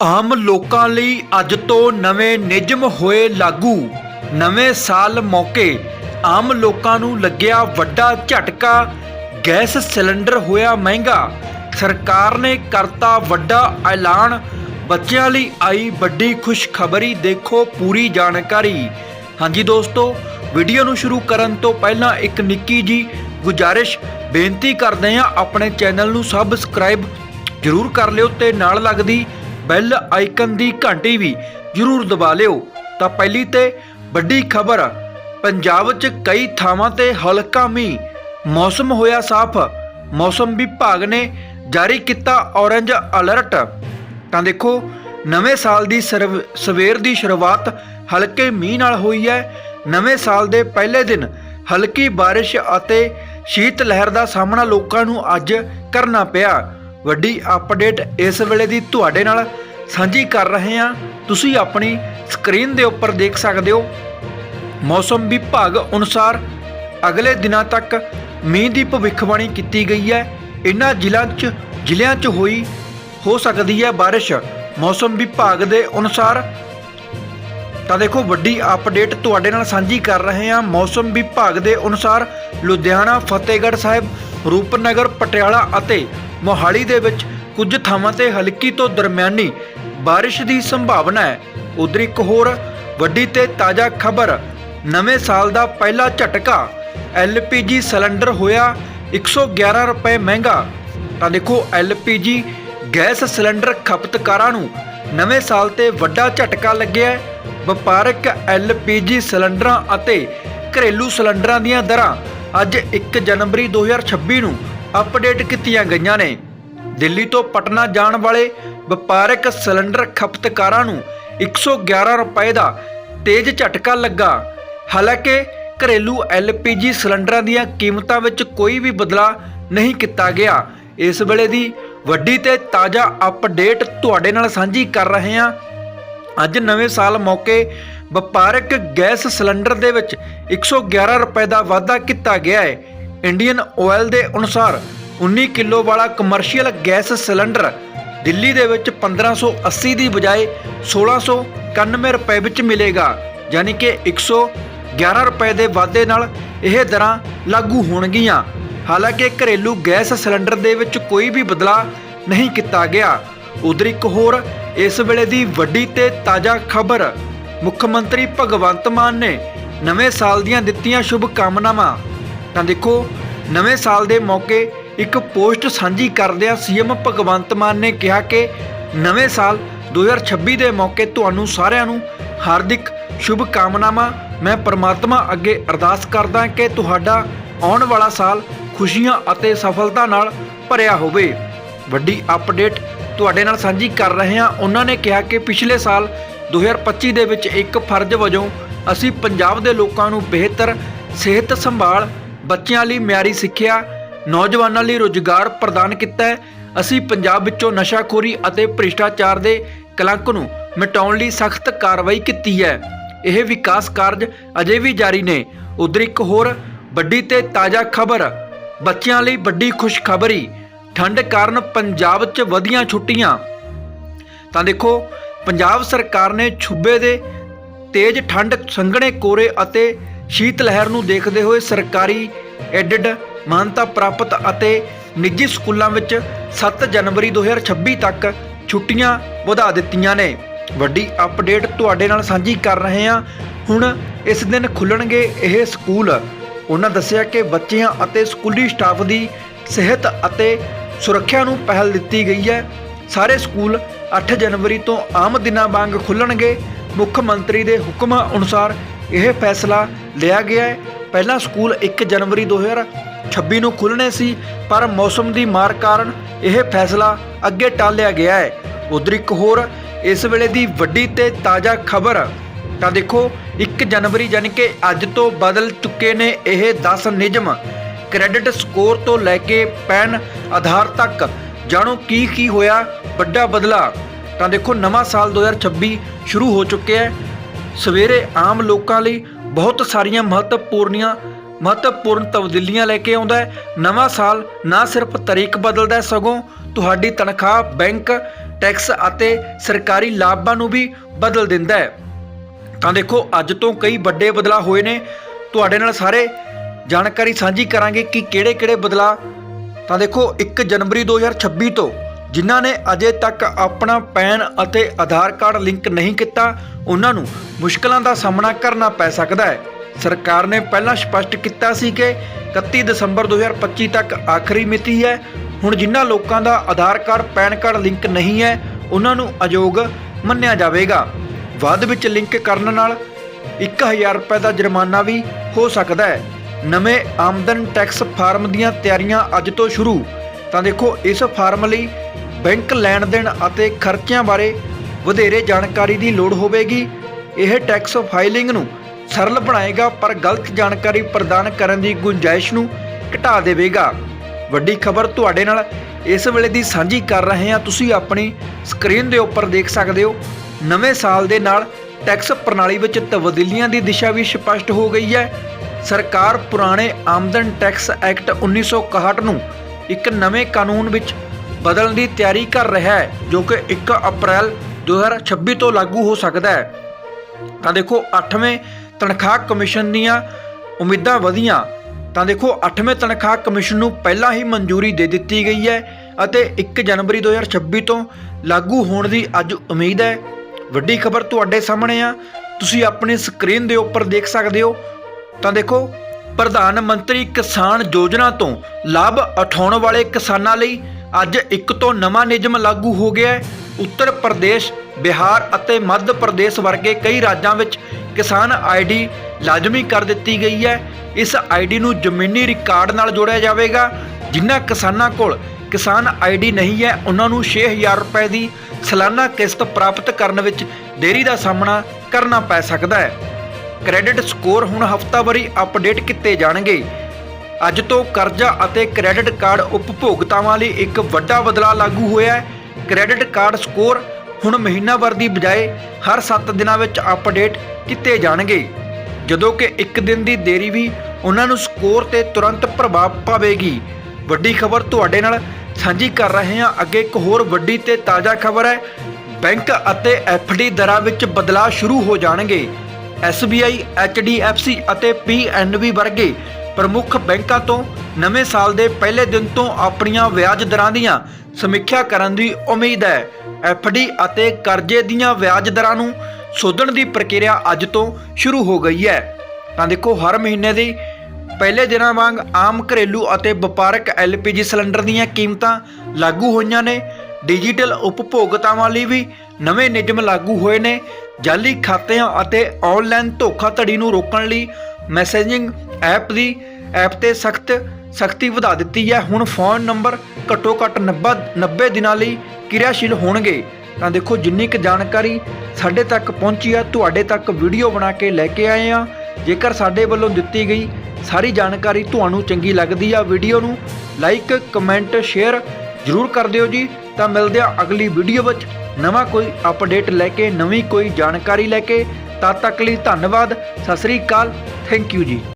ਆਮ ਲੋਕਾਂ ਲਈ ਅੱਜ ਤੋਂ ਨਵੇਂ ਨਿਯਮ ਹੋਏ ਲਾਗੂ। ਨਵੇਂ ਸਾਲ ਮੌਕੇ ਆਮ ਲੋਕਾਂ ਨੂੰ ਲੱਗਿਆ ਵੱਡਾ ਝਟਕਾ। ਗੈਸ ਸਿਲੰਡਰ ਹੋਇਆ ਮਹਿੰਗਾ। ਸਰਕਾਰ ਨੇ ਕਰਤਾ ਵੱਡਾ ਐਲਾਨ। ਬੱਚਿਆਂ ਲਈ ਆਈ ਵੱਡੀ ਖੁਸ਼ਖਬਰੀ ਦੇਖੋ ਪੂਰੀ ਜਾਣਕਾਰੀ। ਹਾਂਜੀ ਦੋਸਤੋ, ਵੀਡੀਓ ਨੂੰ ਸ਼ੁਰੂ ਕਰਨ ਤੋਂ ਪਹਿਲਾਂ ਇੱਕ ਨਿੱਕੀ ਜੀ ਗੁਜਾਰਿਸ਼। ਬੇਨਤੀ ਕਰਦੇ ਹਾਂ, ਆਪਣੇ ਚੈਨਲ ਨੂੰ ਸਬਸਕ੍ਰਾਈਬ ਜਰੂਰ ਕਰ ਲਿਓ ਤੇ ਨਾਲ ਲੱਗਦੀ ਬੈਲ ਆਈਕਨ ਦੀ ਘੰਟੀ ਵੀ ਜਰੂਰ ਦਬਾ ਲਿਓ। ਤਾਂ ਪਹਿਲੀ ਤੇ ਵੱਡੀ ਖਬਰ, ਪੰਜਾਬ 'ਚ ਕਈ ਥਾਵਾਂ ਤੇ ਹਲਕਾ ਮੀਂਹ। ਮੌਸਮ ਹੋਇਆ ਸਾਫ਼। ਮੌਸਮ ਵਿਭਾਗ ਨੇ ਜਾਰੀ ਕੀਤਾ ਔਰੰਜ ਅਲਰਟ। ਤਾਂ ਦੇਖੋ, ਨਵੇਂ ਸਾਲ ਦੀ ਸਰਵ- ਸਵੇਰ ਦੀ ਸ਼ੁਰੂਆਤ ਹਲਕੇ ਮੀਂਹ ਨਾਲ ਹੋਈ ਹੈ। ਨਵੇਂ ਸਾਲ ਦੇ ਪਹਿਲੇ ਦਿਨ ਹਲਕੀ ਬਾਰਿਸ਼ ਅਤੇ ਸ਼ੀਤ ਲਹਿਰ ਦਾ ਸਾਹਮਣਾ ਲੋਕਾਂ ਨੂੰ ਅੱਜ ਕਰਨਾ ਪਿਆ। ਵੱਡੀ ਅਪਡੇਟ ਇਸ ਵੇਲੇ ਦੀ ਤੁਹਾਡੇ ਨਾਲ ਸਾਂਝੀ ਕਰ ਰਹੇ ਹਾਂ। ਤੁਸੀਂ ਆਪਣੀ ਸਕਰੀਨ ਦੇ ਉੱਪਰ ਦੇਖ ਸਕਦੇ ਹੋ। ਮੌਸਮ ਵਿਭਾਗ ਅਨੁਸਾਰ ਅਗਲੇ ਦਿਨਾਂ ਤੱਕ ਮੀਂਹ ਦੀ ਭਵਿੱਖਬਾਣੀ ਕੀਤੀ ਗਈ ਹੈ। ਇਨ੍ਹਾਂ ਜ਼ਿਲ੍ਹਿਆਂ 'ਚ ਜ਼ਿਲ੍ਹਿਆਂ 'ਚ ਹੋਈ, ਹੋ ਸਕਦੀ ਹੈ ਬਾਰਿਸ਼। ਮੌਸਮ ਵਿਭਾਗ ਦੇ ਅਨੁਸਾਰ ਤਾਂ ਦੇਖੋ, ਵੱਡੀ ਅਪਡੇਟ ਤੁਹਾਡੇ ਨਾਲ ਸਾਂਝੀ ਕਰ ਰਹੇ ਹਾਂ। ਮੌਸਮ ਵਿਭਾਗ ਦੇ ਅਨੁਸਾਰ ਲੁਧਿਆਣਾ, ਫਤਿਹਗੜ੍ਹ ਸਾਹਿਬ, ਰੂਪਨਗਰ, ਪਟਿਆਲਾ ਅਤੇ ਮੋਹਾਲੀ ਦੇ ਵਿੱਚ ਕੁਝ ਥਾਵਾਂ ਤੇ ਹਲਕੀ ਤੋਂ ਦਰਮਿਆਨੀ ਬਾਰਿਸ਼ ਦੀ ਸੰਭਾਵਨਾ ਹੈ। ਉਧਰ ਇੱਕ ਹੋਰ ਵੱਡੀ ਤੇ ਤਾਜ਼ਾ ਖਬਰ, ਨਵੇਂ ਸਾਲ ਦਾ ਪਹਿਲਾ ਝਟਕਾ LPG ਸਿਲੰਡਰ ਹੋਇਆ 111 ਰੁਪਏ ਮਹਿੰਗਾ। ਤਾਂ ਦੇਖੋ LPG ਗੈਸ ਸਿਲੰਡਰ ਖਪਤਕਾਰਾਂ ਨੂੰ ਨਵੇਂ ਸਾਲ ਤੇ ਵੱਡਾ ਝਟਕਾ ਲੱਗਿਆ ਹੈ। ਵਪਾਰਕ LPG ਸਿਲੰਡਰਾਂ ਅਤੇ ਘਰੇਲੂ ਸਿਲੰਡਰਾਂ ਦੀਆਂ ਦਰਾਂ ਅੱਜ 1 ਜਨਵਰੀ 2026 ਨੂੰ ਅਪਡੇਟ ਕੀਤੀਆਂ ਗਈਆਂ ਨੇ। ਦਿੱਲੀ ਤੋਂ ਪਟਨਾ ਜਾਣ ਵਾਲੇ ਵਪਾਰਕ ਸਿਲੰਡਰ ਖਪਤਕਾਰਾਂ ਨੂੰ 111 ਰੁਪਏ ਦਾ ਤੇਜ਼ ਝਟਕਾ ਲੱਗਾ। ਹਾਲਾਂਕਿ, ਘਰੇਲੂ LPG ਸਿਲੰਡਰਾਂ ਦੀਆਂ ਕੀਮਤਾਂ ਵਿੱਚ ਕੋਈ ਵੀ ਬਦਲਾਅ ਨਹੀਂ ਕੀਤਾ ਗਿਆ। ਇਸ ਵੇਲੇ ਦੀ ਵੱਡੀ ਤੇ ਤਾਜ਼ਾ ਅਪਡੇਟ ਤੁਹਾਡੇ ਨਾਲ ਸਾਂਝੀ ਕਰ ਰਹੇ ਹਾਂ। ਅੱਜ ਨਵੇਂ ਸਾਲ ਮੌਕੇ ਵਪਾਰਕ ਗੈਸ ਸਿਲੰਡਰ ਦੇ ਵਿੱਚ 111 ਰੁਪਏ ਦਾ ਵਾਧਾ ਕੀਤਾ ਗਿਆ ਹੈ। ਇੰਡੀਅਨ ਆਇਲ ਦੇ ਅਨੁਸਾਰ 19 ਕਿਲੋ ਵਾਲਾ ਕਮਰਸ਼ੀਅਲ ਗੈਸ ਸਿਲੰਡਰ ਦਿੱਲੀ ਦੇ ਵਿੱਚ 1580 ਦੀ ਬਜਾਏ 1691 ਰੁਪਏ ਵਿੱਚ ਮਿਲੇਗਾ, ਯਾਨੀ ਕਿ 111 ਰੁਪਏ ਦੇ ਵਾਧੇ ਨਾਲ ਇਹ ਦਰਾਂ ਲਾਗੂ ਹੋਣਗੀਆਂ। ਹਾਲਾਂਕਿ ਘਰੇਲੂ ਗੈਸ ਸਿਲੰਡਰ ਦੇ ਵਿੱਚ ਕੋਈ ਵੀ ਬਦਲਾਅ ਨਹੀਂ ਕੀਤਾ ਗਿਆ। ਉਧਰ ਇੱਕ ਹੋਰ ਇਸ ਵੇਲੇ ਦੀ ਵੱਡੀ ਤੇ ਤਾਜ਼ਾ ਖਬਰ, ਮੁੱਖ ਮੰਤਰੀ ਭਗਵੰਤ ਮਾਨ ਨੇ ਨਵੇਂ ਸਾਲ ਦੀਆਂ ਦਿੱਤੀਆਂ ਸ਼ੁਭ ਕਾਮਨਾਵਾਂ ਤਾਂ ਦੇਖੋ, ਨਵੇਂ ਸਾਲ ਦੇ ਮੌਕੇ ਇੱਕ ਪੋਸਟ ਸਾਂਝੀ ਕਰਦਿਆਂ ਸੀਐਮ ਭਗਵੰਤ ਮਾਨ ਨੇ ਕਿਹਾ ਕਿ ਨਵੇਂ ਸਾਲ 2026 ਦੇ ਮੌਕੇ ਤੁਹਾਨੂੰ ਸਾਰਿਆਂ ਨੂੰ ਹਾਰਦਿਕ ਸ਼ੁਭ ਕਾਮਨਾਵਾਂ ਮੈਂ ਪਰਮਾਤਮਾ ਅੱਗੇ ਅਰਦਾਸ ਕਰਦਾ ਕਿ ਤੁਹਾਡਾ ਆਉਣ ਵਾਲਾ ਸਾਲ ਖੁਸ਼ੀਆਂ ਅਤੇ ਸਫਲਤਾ ਨਾਲ ਭਰਿਆ ਹੋਵੇ। ਵੱਡੀ ਅਪਡੇਟ ਤੁਹਾਡੇ ਨਾਲ ਸਾਂਝੀ ਕਰ ਰਹੇ ਹਾਂ। ਉਹਨਾਂ ਨੇ ਕਿਹਾ ਕਿ ਪਿਛਲੇ ਸਾਲ 2025 ਦੇ ਵਿੱਚ ਇੱਕ ਫਰਜ਼ ਵਜੋਂ ਅਸੀਂ ਪੰਜਾਬ ਦੇ ਲੋਕਾਂ ਨੂੰ ਬਿਹਤਰ ਸਿਹਤ ਸੰਭਾਲ ਬੱਚਿਆਂ ਲਈ ਮਿਆਰੀ ਸਿੱਖਿਆ, ਨੌਜਵਾਨਾਂ ਲਈ ਰੋਜ਼ਗਾਰ ਪ੍ਰਦਾਨ ਕੀਤਾ ਹੈ। ਅਸੀਂ ਪੰਜਾਬ ਵਿੱਚੋਂ ਨਸ਼ਾਖੋਰੀ ਅਤੇ ਭ੍ਰਿਸ਼ਟਾਚਾਰ ਦੇ ਕਲੰਕ ਨੂੰ ਮਿਟਾਉਣ ਲਈ ਸਖਤ ਕਾਰਵਾਈ ਕੀਤੀ ਹੈ। ਇਹ ਵਿਕਾਸ ਕਾਰਜ ਅਜੇ ਵੀ ਜਾਰੀ ਨੇ। ਉਧਰ ਇੱਕ ਹੋਰ ਵੱਡੀ ਤੇ ਤਾਜ਼ਾ ਖਬਰ, ਬੱਚਿਆਂ ਲਈ ਵੱਡੀ ਖੁਸ਼ਖਬਰੀ। ਠੰਡ ਕਾਰਨ ਪੰਜਾਬ 'ਚ ਵਧੀਆਂ ਛੁੱਟੀਆਂ। ਤਾਂ ਦੇਖੋ, ਪੰਜਾਬ ਸਰਕਾਰ ਨੇ ਛੁੱਬੇ ਦੇ ਤੇਜ਼ ਠੰਡ ਸੰਘਣੇ ਕੋਰੇ ਅਤੇ ਸ਼ੀਤ ਲਹਿਰ ਨੂੰ ਦੇਖਦੇ ਹੋਏ ਸਰਕਾਰੀ ਐਡਡ ਮਾਨਤਾ ਪ੍ਰਾਪਤ ਅਤੇ ਨਿੱਜੀ ਸਕੂਲਾਂ ਵਿੱਚ 7 ਜਨਵਰੀ 2026 ਤੱਕ ਛੁੱਟੀਆਂ ਵਧਾ ਦਿੱਤੀਆਂ ਨੇ। ਵੱਡੀ ਅਪਡੇਟ ਤੁਹਾਡੇ ਨਾਲ ਸਾਂਝੀ ਕਰ ਰਹੇ ਹਾਂ। ਹੁਣ ਇਸ ਦਿਨ ਖੁੱਲਣਗੇ ਇਹ ਸਕੂਲ। ਉਹਨਾਂ ਦੱਸਿਆ ਕਿ ਬੱਚਿਆਂ ਅਤੇ ਸਕੂਲੀ ਸਟਾਫ ਦੀ ਸਿਹਤ ਅਤੇ ਸੁਰੱਖਿਆ ਨੂੰ ਪਹਿਲ ਦਿੱਤੀ ਗਈ ਹੈ। ਸਾਰੇ ਸਕੂਲ 8 ਜਨਵਰੀ ਤੋਂ ਆਮ ਦਿਨਾਂ ਵਾਂਗ ਖੁੱਲਣਗੇ। ਮੁੱਖ ਮੰਤਰੀ ਦੇ ਹੁਕਮਾਂ ਅਨੁਸਾਰ ਇਹ ਫੈਸਲਾ ਲਿਆ ਗਿਆ ਹੈ। ਪਹਿਲਾਂ ਸਕੂਲ 1 ਜਨਵਰੀ 2026 ਨੂੰ ਖੁੱਲਣੇ ਸੀ, ਪਰ ਮੌਸਮ ਦੀ ਮਾਰ ਕਾਰਨ ਇਹ ਫੈਸਲਾ ਅੱਗੇ ਟਾਲਿਆ ਗਿਆ ਹੈ। ਉਧਰ ਇੱਕ ਹੋਰ, ਇਸ ਵੇਲੇ ਦੀ ਵੱਡੀ ਤੇ ਤਾਜ਼ਾ ਖਬਰ, ਤਾਂ ਦੇਖੋ 1 ਜਨਵਰੀ ਯਾਨੀ ਕਿ ਅੱਜ ਤੋਂ ਬਦਲ ਚੁੱਕੇ ਨੇ ਇਹ 10 ਨਿਯਮ। ਕ੍ਰੈਡਿਟ ਸਕੋਰ ਤੋਂ ਲੈ ਕੇ ਪੈਨ ਆਧਾਰ ਤੱਕ, ਜਾਣੋ ਕੀ ਕੀ ਹੋਇਆ, ਵੱਡਾ ਬਦਲਾ। ਤਾਂ ਦੇਖੋ, ਨਵਾਂ ਸਾਲ 2026 ਸ਼ੁਰੂ ਹੋ ਚੁੱਕਿਆ ਹੈ। ਸਵੇਰੇ ਆਮ ਲੋਕਾਂ ਲਈ ਬਹੁਤ ਸਾਰੀਆਂ ਮਹੱਤਵਪੂਰਨੀਆਂ ਮਹੱਤਵਪੂਰਨ ਤਬਦੀਲੀਆਂ ਲੈ ਕੇ ਆਉਂਦਾ ਹੈ। ਨਵਾਂ ਸਾਲ ਨਾ ਸਿਰਫ ਤਰੀਕ ਬਦਲਦਾ ਹੈ, ਸਗੋਂ ਤੁਹਾਡੀ ਤਨਖਾਹ ਬੈਂਕ ਟੈਕਸ ਅਤੇ ਸਰਕਾਰੀ ਲਾਭਾਂ ਨੂੰ ਵੀ ਬਦਲ ਦਿੰਦਾ ਹੈ। ਤਾਂ ਦੇਖੋ ਅੱਜ ਤੋਂ ਕਈ ਵੱਡੇ ਬਦਲਾਅ ਹੋਏ ਨੇ। ਤੁਹਾਡੇ ਨਾਲ ਸਾਰੇ ਜਾਣਕਾਰੀ ਸਾਂਝੀ ਕਰਾਂਗੇ ਕਿ ਕਿਹੜੇ-ਕਿਹੜੇ ਬਦਲਾਅ। ਤਾਂ ਦੇਖੋ 1 ਜਨਵਰੀ 2026 ਤੋਂ ਜਿਨ੍ਹਾਂ ਨੇ ਅਜੇ ਤੱਕ ਆਪਣਾ ਪੈਨ ਅਤੇ ਆਧਾਰ ਕਾਰਡ ਲਿੰਕ ਨਹੀਂ ਕੀਤਾ, ਉਹਨਾਂ ਨੂੰ ਮੁਸ਼ਕਲਾਂ ਦਾ ਸਾਹਮਣਾ ਕਰਨਾ ਪੈ ਸਕਦਾ ਹੈ। ਸਰਕਾਰ ਨੇ ਪਹਿਲਾਂ ਸਪਸ਼ਟ ਕੀਤਾ ਸੀ ਕਿ 31 ਦਸੰਬਰ 2025 ਤੱਕ ਆਖਰੀ ਮਿਤੀ ਹੈ। ਹੁਣ ਜਿਨ੍ਹਾਂ ਲੋਕਾਂ ਦਾ Aadhaar card, PAN card link ਨਹੀਂ ਹੈ, ਉਹਨਾਂ ਨੂੰ ਅਯੋਗ ਮੰਨਿਆ ਜਾਵੇਗਾ। ਬਾਅਦ ਵਿੱਚ ਲਿੰਕ ਕਰਨ ਨਾਲ 1000 ਰੁਪਏ ਦਾ ਜੁਰਮਾਨਾ ਵੀ ਹੋ ਸਕਦਾ ਹੈ। ਨਵੇਂ ਆਮਦਨ ਟੈਕਸ ਫਾਰਮ ਦੀਆਂ ਤਿਆਰੀਆਂ ਅੱਜ ਤੋਂ ਸ਼ੁਰੂ। ਤਾਂ ਦੇਖੋ, ਇਸ ਫਾਰਮ ਲਈ ਬੈਂਕ ਲੈਣ ਦੇਣ ਅਤੇ ਖਰਚਿਆਂ ਬਾਰੇ ਵਧੇਰੇ ਜਾਣਕਾਰੀ ਦੀ ਲੋੜ ਹੋਵੇਗੀ। ਇਹ ਟੈਕਸ ਫਾਈਲਿੰਗ ਨੂੰ ਸਰਲ ਬਣਾਏਗਾ, ਪਰ ਗਲਤ ਜਾਣਕਾਰੀ ਪ੍ਰਦਾਨ ਕਰਨ ਦੀ ਗੁੰਜਾਇਸ਼ ਨੂੰ ਘਟਾ ਦੇਵੇਗਾ। ਵੱਡੀ ਖਬਰ ਤੁਹਾਡੇ ਨਾਲ ਇਸ ਵੇਲੇ ਦੀ ਸਾਂਝੀ ਕਰ ਰਹੇ ਹਾਂ। ਤੁਸੀਂ ਆਪਣੀ ਸਕਰੀਨ ਦੇ ਉੱਪਰ ਦੇਖ ਸਕਦੇ ਹੋ, ਨਵੇਂ ਸਾਲ ਦੇ ਨਾਲ ਟੈਕਸ ਪ੍ਰਣਾਲੀ ਵਿੱਚ ਤਬਦੀਲੀਆਂ ਦੀ ਦਿਸ਼ਾ ਵੀ ਸਪਸ਼ਟ ਹੋ ਗਈ ਹੈ। ਸਰਕਾਰ ਪੁਰਾਣੇ ਆਮਦਨ ਟੈਕਸ ਐਕਟ 1961 ਨੂੰ ਇੱਕ ਨਵੇਂ ਕਾਨੂੰਨ ਵਿੱਚ ਬਦਲਣ ਦੀ ਤਿਆਰੀ ਕਰ ਰਿਹਾ ਹੈ, ਜੋ ਕਿ 1 ਅਪ੍ਰੈਲ 2026 ਤੋਂ ਲਾਗੂ ਹੋ ਸਕਦਾ ਹੈ। ਤਾਂ ਦੇਖੋ 8ਵੇਂ ਤਨਖਾਹ ਕਮਿਸ਼ਨ ਦੀਆਂ ਉਮੀਦਾਂ ਵਧੀਆਂ। ਤਾਂ ਦੇਖੋ 8ਵੇਂ ਤਨਖਾਹ ਕਮਿਸ਼ਨ ਨੂੰ ਪਹਿਲਾਂ ਹੀ ਮਨਜ਼ੂਰੀ ਦੇ ਦਿੱਤੀ ਗਈ ਹੈ ਅਤੇ 1 ਜਨਵਰੀ 2026 ਤੋਂ ਲਾਗੂ ਹੋਣ ਦੀ ਅੱਜ ਉਮੀਦ ਹੈ। ਵੱਡੀ ਖਬਰ ਤੁਹਾਡੇ ਸਾਹਮਣੇ ਆ। ਤੁਸੀਂ ਆਪਣੀ ਸਕਰੀਨ ਦੇ ਉੱਪਰ ਦੇਖ ਸਕਦੇ ਹੋ। ਤਾਂ ਦੇਖੋ, ਪ੍ਰਧਾਨ ਮੰਤਰੀ ਕਿਸਾਨ ਯੋਜਨਾ ਤੋਂ ਲਾਭ ਉਠਾਉਣ ਵਾਲੇ ਕਿਸਾਨਾਂ ਲਈ ਅੱਜ ਇੱਕ ਤੋਂ ਨਵਾਂ ਨਿਯਮ ਲਾਗੂ ਹੋ ਗਿਆ ਹੈ। ਉੱਤਰ ਪ੍ਰਦੇਸ਼, ਬਿਹਾਰ ਅਤੇ ਮੱਧ ਪ੍ਰਦੇਸ਼ ਵਰਗੇ ਕਈ ਰਾਜਾਂ ਵਿੱਚ ਕਿਸਾਨ ਆਈਡੀ ਲਾਜ਼ਮੀ ਕਰ ਦਿੱਤੀ ਗਈ ਹੈ। ਇਸ ਆਈਡੀ ਨੂੰ ਜ਼ਮੀਨੀ ਰਿਕਾਰਡ ਨਾਲ ਜੋੜਿਆ ਜਾਵੇਗਾ, ਜਿਨ੍ਹਾਂ ਕਿਸਾਨਾਂ ਕੋਲ ਕਿਸਾਨ ਆਈਡੀ ਨਹੀਂ ਹੈ, ਉਹਨਾਂ ਨੂੰ 6000 ਰੁਪਏ ਦੀ ਸਾਲਾਨਾ ਕਿਸ਼ਤ ਪ੍ਰਾਪਤ ਕਰਨ ਵਿੱਚ ਦੇਰੀ ਦਾ ਸਾਹਮਣਾ ਕਰਨਾ ਪੈ ਸਕਦਾ ਹੈ। ਕ੍ਰੈਡਿਟ ਸਕੋਰ ਹੁਣ ਹਫ਼ਤਾਵਾਰੀ ਅਪਡੇਟ ਕੀਤੇ ਜਾਣਗੇ। ਅੱਜ ਤੋਂ ਕਰਜ਼ਾ ਅਤੇ ਕ੍ਰੈਡਿਟ ਕਾਰਡ ਉਪਭੋਗਤਾਵਾਂ ਲਈ ਇੱਕ ਵੱਡਾ ਬਦਲਾਅ ਲਾਗੂ ਹੋਇਆ ਹੈ। ਕ੍ਰੈਡਿਟ ਕਾਰਡ ਸਕੋਰ ਹੁਣ ਮਹੀਨਾਵਾਰ ਦੀ ਬਜਾਏ ਹਰ 7 ਦਿਨਾਂ ਵਿੱਚ ਅਪਡੇਟ ਕੀਤੇ ਜਾਣਗੇ। ਜਦੋਂ ਕਿ ਇੱਕ ਦਿਨ ਦੀ ਦੇਰੀ ਵੀ ਉਹਨਾਂ ਨੂੰ ਸਕੋਰ ਤੇ ਤੁਰੰਤ ਪ੍ਰਭਾਵ ਪਾਵੇਗੀ। ਵੱਡੀ ਖਬਰ ਤੁਹਾਡੇ ਨਾਲ ਸਾਂਝੀ ਕਰ ਰਹੇ ਹਾਂ। ਅੱਗੇ ਇੱਕ ਹੋਰ ਵੱਡੀ ਤੇ ਤਾਜ਼ਾ ਖਬਰ ਹੈ। ਬੈਂਕ ਅਤੇ ਐਫਡੀ ਦਰਾਂ ਵਿੱਚ ਬਦਲਾਅ ਸ਼ੁਰੂ ਹੋ ਜਾਣਗੇ। SBI HDFC ਅਤੇ PNB ਵਰਗੇ ਪ੍ਰਮੁੱਖ ਬੈਂਕਾਂ ਤੋਂ ਨਵੇਂ ਸਾਲ ਦੇ ਪਹਿਲੇ ਦਿਨ ਤੋਂ ਆਪਣੀਆਂ ਵਿਆਜ ਦਰਾਂ ਦੀਆਂ ਸਮੀਖਿਆ ਕਰਨ ਦੀ ਉਮੀਦ ਹੈ। FD ਅਤੇ ਕਰਜ਼ੇ ਦੀਆਂ ਵਿਆਜ ਦਰਾਂ ਨੂੰ ਸੋਧਣ ਦੀ ਪ੍ਰਕਿਰਿਆ ਅੱਜ ਤੋਂ ਸ਼ੁਰੂ ਹੋ ਗਈ ਹੈ। ਤਾਂ ਦੇਖੋ, ਹਰ ਮਹੀਨੇ ਦੀ ਪਹਿਲੇ ਦਿਨਾਂ ਵਾਂਗ ਆਮ ਘਰੇਲੂ ਅਤੇ ਵਪਾਰਕ LPG ਸਿਲੰਡਰ ਦੀਆਂ ਕੀਮਤਾਂ ਲਾਗੂ ਹੋਈਆਂ ਨੇ। ਡਿਜੀਟਲ ਉਪਭੋਗਤਾਵਾਂ ਲਈ ਵੀ ਨਵੇਂ ਨਿਯਮ ਲਾਗੂ ਹੋਏ ਨੇ। ਜਾਲੀ ਖਾਤਿਆਂ ਅਤੇ ਆਨਲਾਈਨ ਧੋਖਾਧੜੀ ਨੂੰ ਰੋਕਣ ਲਈ ਮੈਸੇਜਿੰਗ ਐਪ ਦੀ ਐਪ ਤੇ ਸਖਤ, ਸਖਤੀ ਵਧਾ ਦਿੱਤੀ ਹੈ। ਹੁਣ ਫੋਨ ਨੰਬਰ ਘੱਟੋ ਘੱਟ 90 90 ਦਿਨਾਂ ਲਈ ਕਿਰਿਆਸ਼ੀਲ ਹੋਣਗੇ। ਤਾਂ ਦੇਖੋ, ਜਿੰਨੀ ਕੁ ਜਾਣਕਾਰੀ ਸਾਡੇ ਤੱਕ ਪਹੁੰਚੀ ਆ, ਤੁਹਾਡੇ ਤੱਕ ਵੀਡੀਓ ਬਣਾ ਕੇ ਲੈ ਕੇ ਆਏ ਆ। ਜੇਕਰ ਸਾਡੇ ਵੱਲੋਂ ਦਿੱਤੀ ਗਈ ਸਾਰੀ ਜਾਣਕਾਰੀ ਤੁਹਾਨੂੰ ਚੰਗੀ ਲੱਗਦੀ ਆ ਵੀਡੀਓ ਨੂੰ ਲਾਈਕ ਕਮੈਂਟ ਸ਼ੇਅਰ ਜ਼ਰੂਰ ਕਰ ਦਿਓ ਜੀ। ਤਾਂ ਮਿਲਦੇ ਆ ਅਗਲੀ ਵੀਡੀਓ ਵਿੱਚ। ਨਵਾਂ ਕੋਈ ਅਪਡੇਟ ਲੈ ਕੇ, ਨਵੀਂ ਕੋਈ ਜਾਣਕਾਰੀ ਲੈ ਕੇ। ਤਦ ਤੱਕ ਲਈ ਧੰਨਵਾਦ। ਸਤਿ ਸ੍ਰੀ ਅਕਾਲ। Thank you ji